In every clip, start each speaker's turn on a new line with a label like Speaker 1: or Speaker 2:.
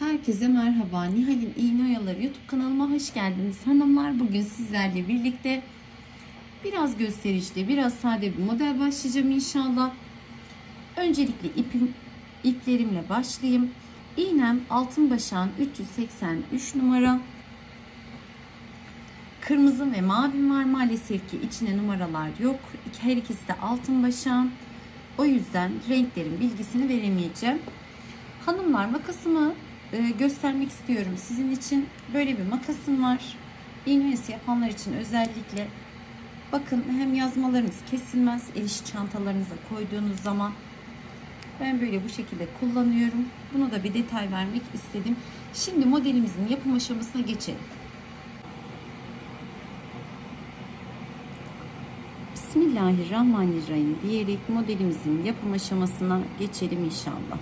Speaker 1: Herkese merhaba. Nihal'in İğne Oyaları YouTube kanalıma hoş geldiniz. Hanımlar bugün sizlerle birlikte biraz gösterişli, biraz sade bir model başlayacağım inşallah. Öncelikle ipim, iplerimle başlayayım. İğnem altın başağın 383 numara. Kırmızı ve mavim var. Maalesef ki içine numaralar yok. Her ikisi de altın başağın. O yüzden renklerin bilgisini veremeyeceğim. Hanımlar makasımı e, göstermek istiyorum sizin için. Böyle bir makasım var. İğne oyası yapanlar için özellikle bakın hem yazmalarınız kesilmez. El işi çantalarınıza koyduğunuz zaman ben böyle bu şekilde kullanıyorum. Bunu da bir detay vermek istedim. Şimdi modelimizin yapım aşamasına geçelim. Bismillahirrahmanirrahim diyerek modelimizin yapım aşamasına geçelim inşallah.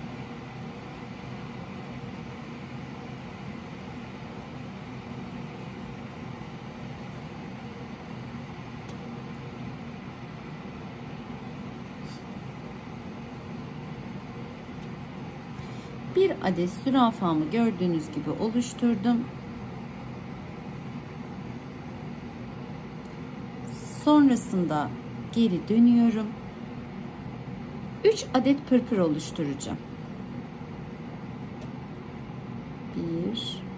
Speaker 1: Adet zürafamı gördüğünüz gibi oluşturdum. Sonrasında geri dönüyorum. 3 adet pırpır oluşturacağım. 1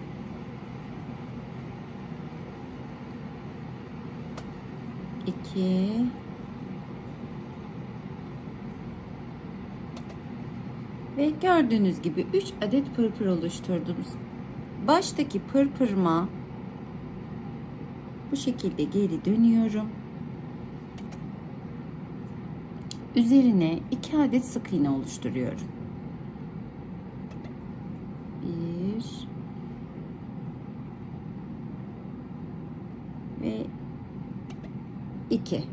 Speaker 1: 2 Ve gördüğünüz gibi 3 adet pırpır oluşturdum. Baştaki pırpırma bu şekilde geri dönüyorum. Üzerine 2 adet sık iğne oluşturuyorum. 1 ve 2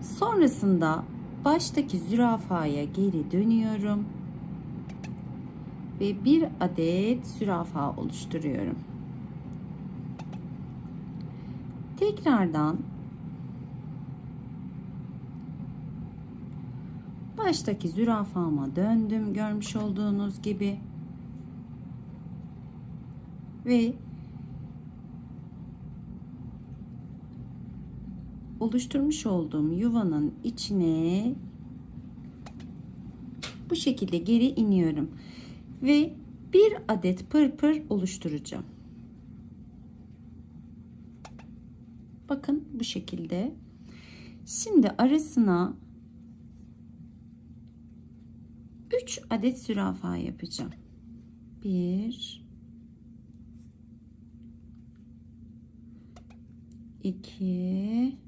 Speaker 1: Sonrasında baştaki zürafaya geri dönüyorum ve bir adet zürafa oluşturuyorum. Tekrardan baştaki zürafama döndüm görmüş olduğunuz gibi ve oluşturmuş olduğum yuvanın içine bu şekilde geri iniyorum ve bir adet pırpır oluşturacağım. Bakın bu şekilde. Şimdi arasına 3 adet zürafa yapacağım. 1 2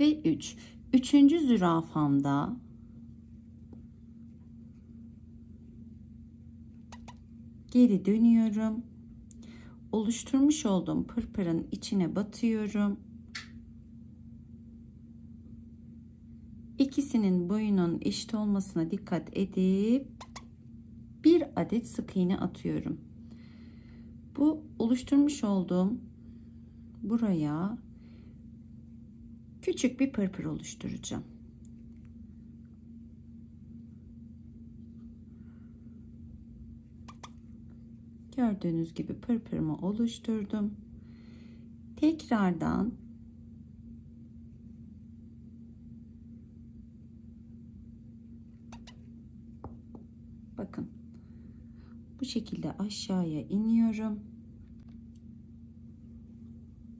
Speaker 1: ve 3. Üçüncü zürafamda geri dönüyorum. Oluşturmuş olduğum pırpırın içine batıyorum. İkisinin boyunun eşit olmasına dikkat edip bir adet sık iğne atıyorum. Bu oluşturmuş olduğum buraya küçük bir pırpır oluşturacağım. Gördüğünüz gibi pırpırımı oluşturdum. Tekrardan bakın bu şekilde aşağıya iniyorum.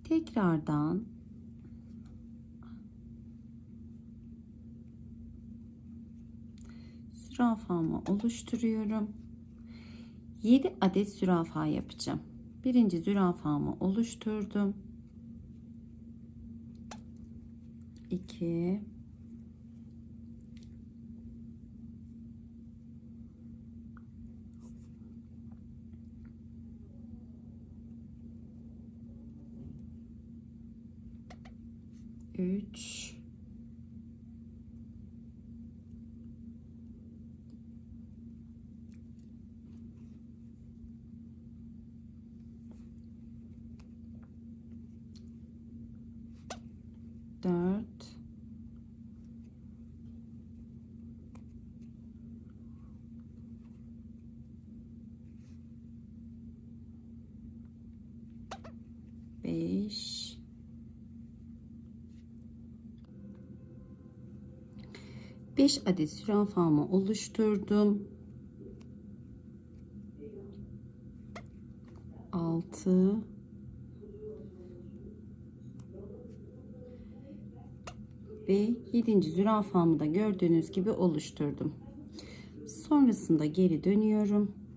Speaker 1: Tekrardan zürafamı oluşturuyorum. 7 adet zürafa yapacağım. Birinci zürafamı oluşturdum. 2 3 4 5 5 adet zürafamı oluşturdum. 6 ve 7. zürafamı da gördüğünüz gibi oluşturdum. Sonrasında geri dönüyorum.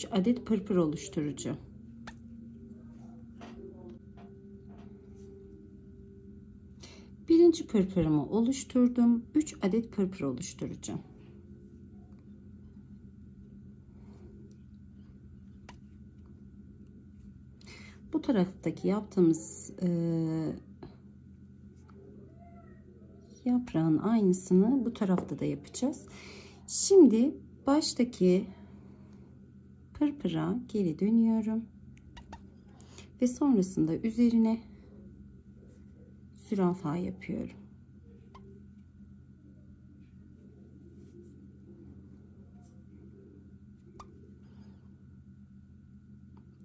Speaker 1: Üç adet pırpır oluşturucu. Birinci pırpırımı oluşturdum. 3 adet pırpır oluşturacağım. Bu taraftaki yaptığımız e, yaprağın aynısını bu tarafta da yapacağız. Şimdi baştaki pırpıra geri dönüyorum. Ve sonrasında üzerine zürafa yapıyorum.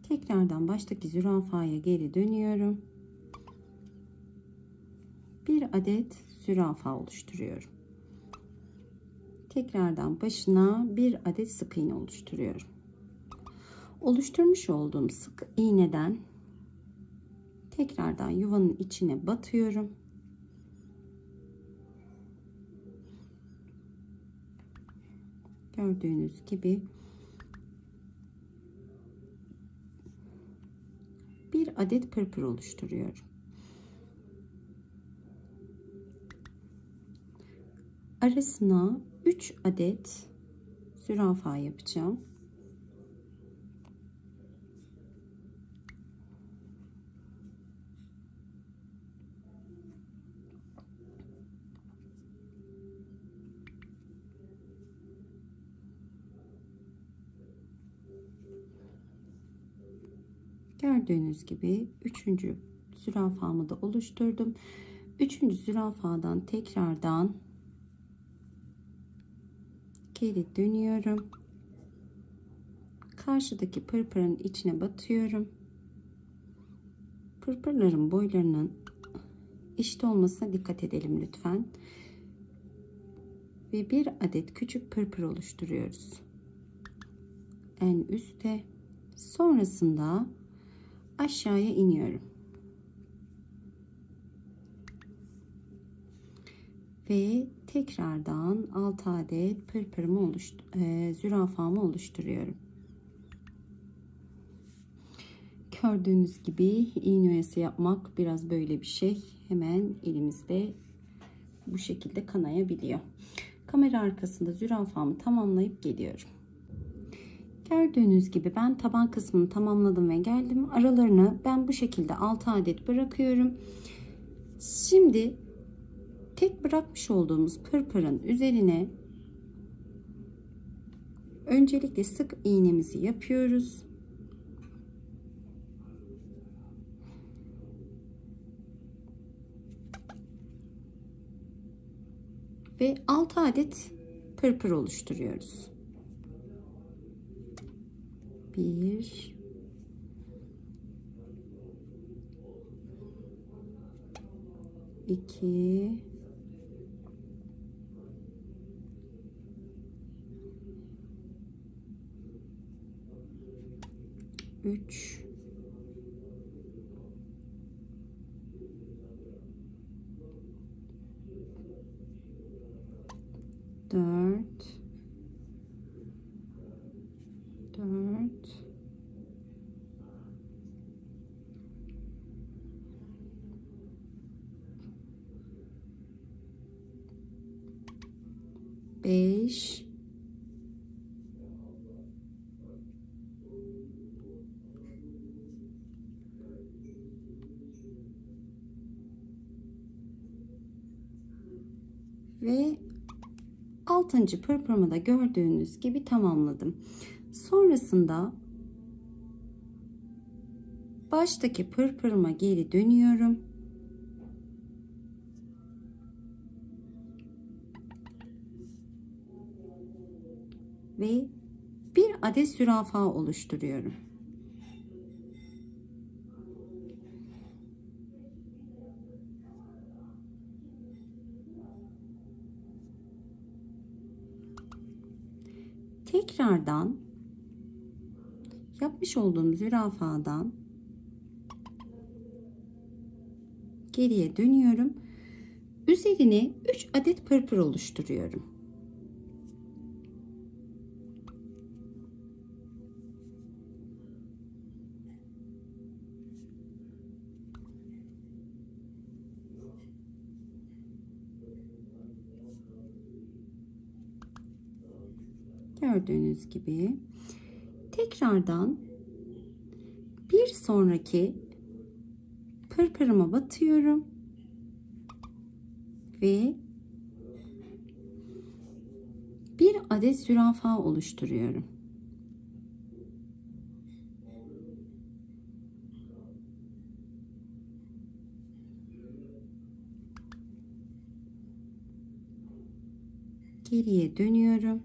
Speaker 1: Tekrardan baştaki zürafaya geri dönüyorum. Bir adet zürafa oluşturuyorum. Tekrardan başına bir adet sık iğne oluşturuyorum. Oluşturmuş olduğum sık iğneden tekrardan yuvanın içine batıyorum. Gördüğünüz gibi bir adet pırpır oluşturuyorum. Arasına 3 adet zürafa yapacağım. Gördüğünüz gibi üçüncü zürafamı da oluşturdum. Üçüncü zürafadan tekrardan geri dönüyorum. Karşıdaki pırpırın içine batıyorum. Pırpırların boylarının eşit olmasına dikkat edelim lütfen. Ve bir adet küçük pırpır oluşturuyoruz. En üstte. Sonrasında aşağıya iniyorum. Ve tekrardan 6 adet pırpırımı oluştu e, zürafamı oluşturuyorum. Gördüğünüz gibi iğne oyası yapmak biraz böyle bir şey. Hemen elimizde bu şekilde kanayabiliyor. Kamera arkasında zürafamı tamamlayıp geliyorum. Gördüğünüz gibi ben taban kısmını tamamladım ve geldim. Aralarını ben bu şekilde 6 adet bırakıyorum. Şimdi tek bırakmış olduğumuz pırpırın üzerine öncelikle sık iğnemizi yapıyoruz. Ve 6 adet pırpır oluşturuyoruz. 1 2 3 4 4 ve 6. pırpırımı da gördüğünüz gibi tamamladım. Sonrasında baştaki pırpırıma geri dönüyorum. Ve bir adet zürafa oluşturuyorum. Tekrardan yapmış olduğum zürafadan geriye dönüyorum. Üzerine 3 adet pırpır oluşturuyorum. Gördüğünüz gibi tekrardan bir sonraki pırpırıma batıyorum ve bir adet zürafa oluşturuyorum. Geriye dönüyorum.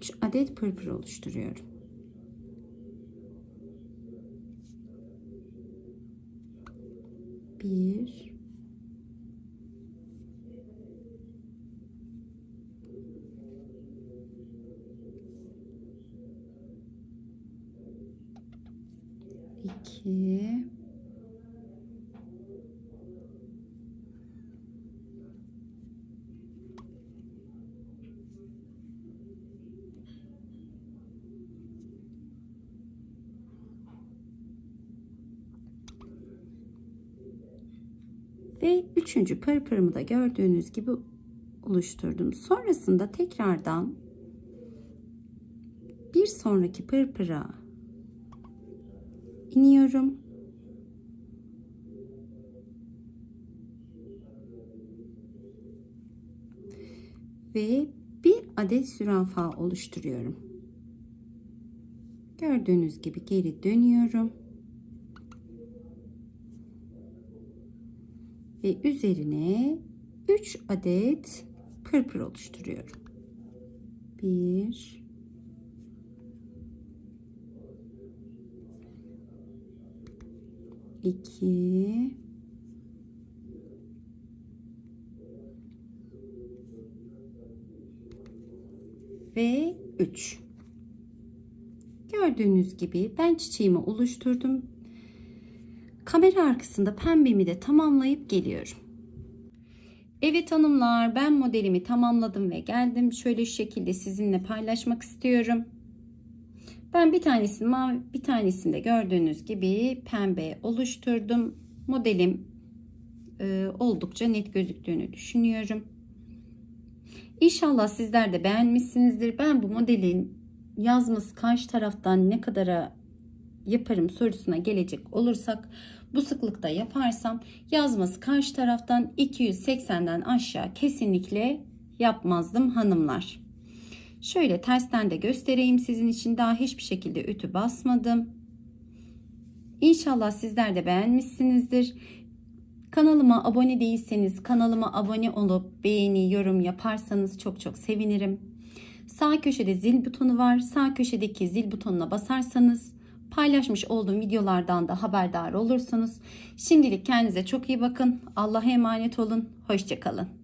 Speaker 1: Üç adet pırpır oluşturuyorum. Bir, iki, ve üçüncü pırpırımı da gördüğünüz gibi oluşturdum. Sonrasında tekrardan bir sonraki pırpıra iniyorum. Ve bir adet zürafa oluşturuyorum. Gördüğünüz gibi geri dönüyorum. Ve üzerine 3 adet pırpır oluşturuyorum. 1 2 ve 3 Gördüğünüz gibi ben çiçeğimi oluşturdum. Kamera arkasında pembemi de tamamlayıp geliyorum. Evet hanımlar ben modelimi tamamladım ve geldim. Şöyle şu şekilde sizinle paylaşmak istiyorum. Ben bir tanesini mavi bir tanesini de gördüğünüz gibi pembe oluşturdum. Modelim e, oldukça net gözüktüğünü düşünüyorum. İnşallah sizler de beğenmişsinizdir. Ben bu modelin yazması karşı taraftan ne kadara yaparım sorusuna gelecek olursak bu sıklıkta yaparsam yazması karşı taraftan 280'den aşağı kesinlikle yapmazdım hanımlar. Şöyle tersten de göstereyim sizin için daha hiçbir şekilde ütü basmadım. İnşallah sizler de beğenmişsinizdir. Kanalıma abone değilseniz kanalıma abone olup beğeni, yorum yaparsanız çok çok sevinirim. Sağ köşede zil butonu var. Sağ köşedeki zil butonuna basarsanız paylaşmış olduğum videolardan da haberdar olursunuz. Şimdilik kendinize çok iyi bakın. Allah'a emanet olun. Hoşçakalın.